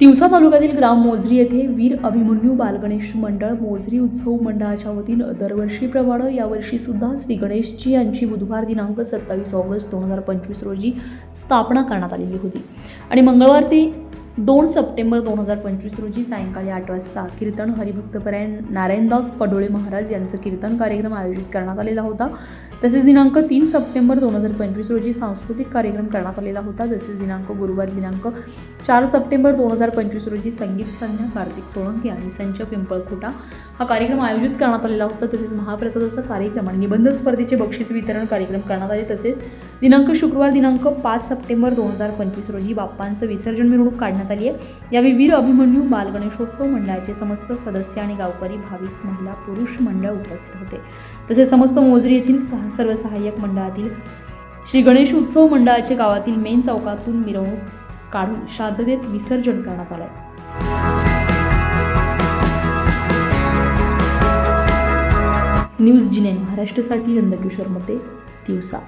तिवसा तालुक्यातील ग्राम मोझरी येथे वीर अभिमन्यू बालगणेश मंडळ मोझरी उत्सव मंडळाच्या वतीनं दरवर्षीप्रमाणे यावर्षी सुद्धा श्री गणेशजी यांची बुधवार दिनांक सत्तावीस ऑगस्ट दोन हजार पंचवीस रोजी स्थापना करण्यात आलेली होती. आणि मंगळवार ते दोन सप्टेंबर दोन हजार पंचवीस रोजी सायंकाळी आठ वाजता कीर्तन हरिभक्तपराय नारायणदास पडोळे महाराज यांचं कीर्तन कार्यक्रम आयोजित करण्यात आलेला होता. तसेच दिनांक तीन सप्टेंबर दोन हजार पंचवीस रोजी सांस्कृतिक कार्यक्रम करण्यात आलेला होता. तसेच दिनांक गुरुवार दिनांक चार सप्टेंबर दोन हजार पंचवीस रोजी संगीत संध्या कार्तिक सोळंकी आणि संच पिंपळखोटा हा कार्यक्रम आयोजित करण्यात आलेला होता. तसेच महाप्रसादाचा कार्यक्रम आणि निबंध स्पर्धेचे बक्षीस वितरण कार्यक्रम करण्यात आले. तसेच दिनांक शुक्रवार दिनांक पाच सप्टेंबर दोन हजार पंचवीस रोजी बाप्पांचं विसर्जन मिरवणूक काढण्यात आली आहे. यावेळी वीर अभिमन्यू बाल गणेशोत्सव मंडळाचे समस्त सदस्य आणि गावकरी भाविक महिला पुरुष मंडळ उपस्थित होते. तसेच समस्त मोजरी येथील सर्व सहाय्यक मंडळातील श्री गणेश उत्सव मंडळाचे गावातील मेन चौकातून मिरवणूक काढून शांततेत विसर्जन करण्यात आलंय. न्यूज जिने महाराष्ट्रासाठी नंदकिशोर मते दिवसा.